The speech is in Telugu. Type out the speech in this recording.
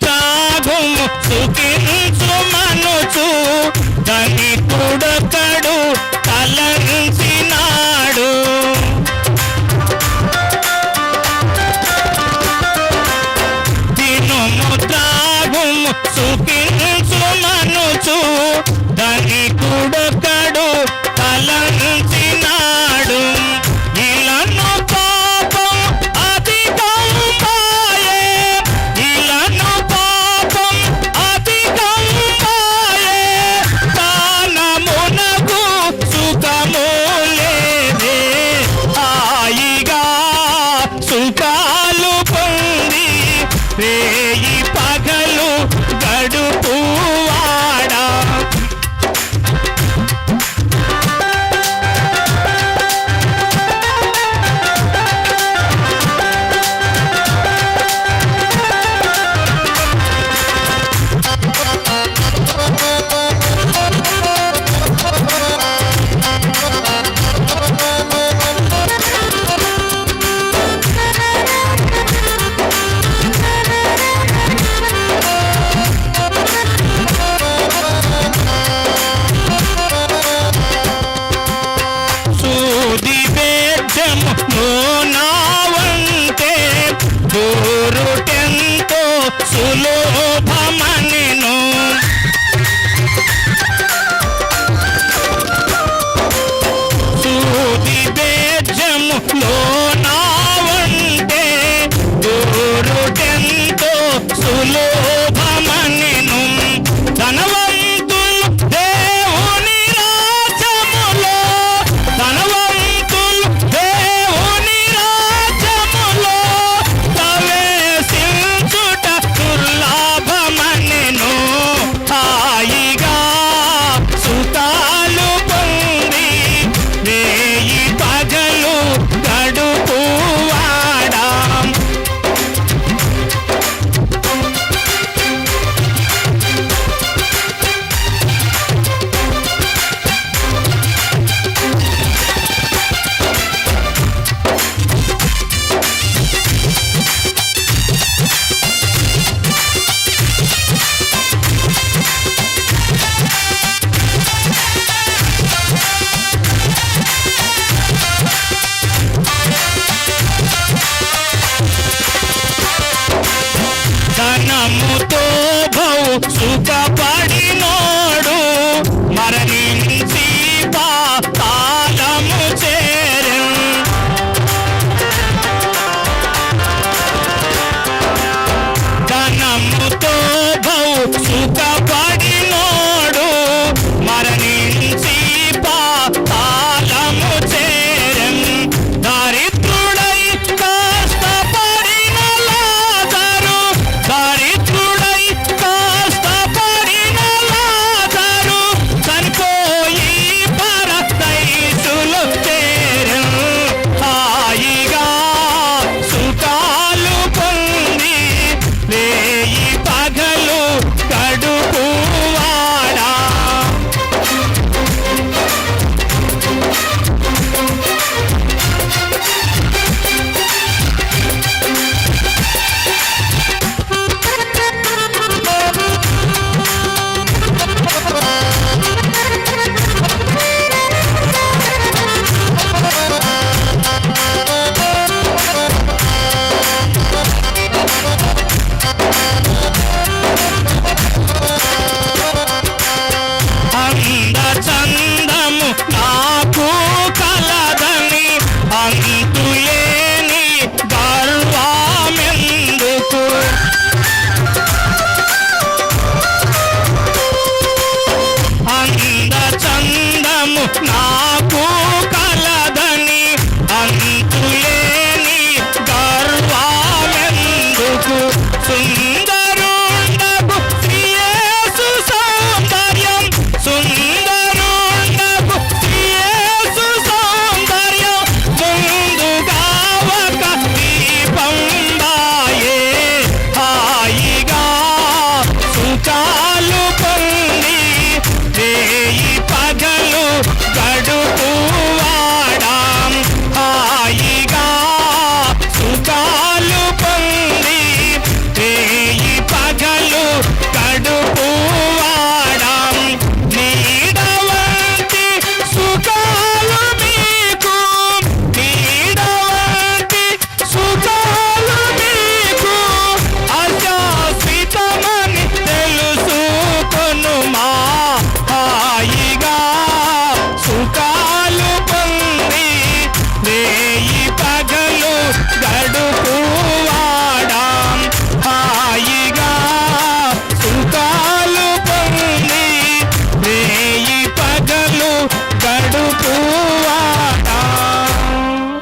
త్రాగుము సుఖించు మనుచు ధని పుడకడు తలంచినాడు. తినుము త్రాగుము సుఖించు మనుచు ధని పుడకడు ఈ పగలు గడుపు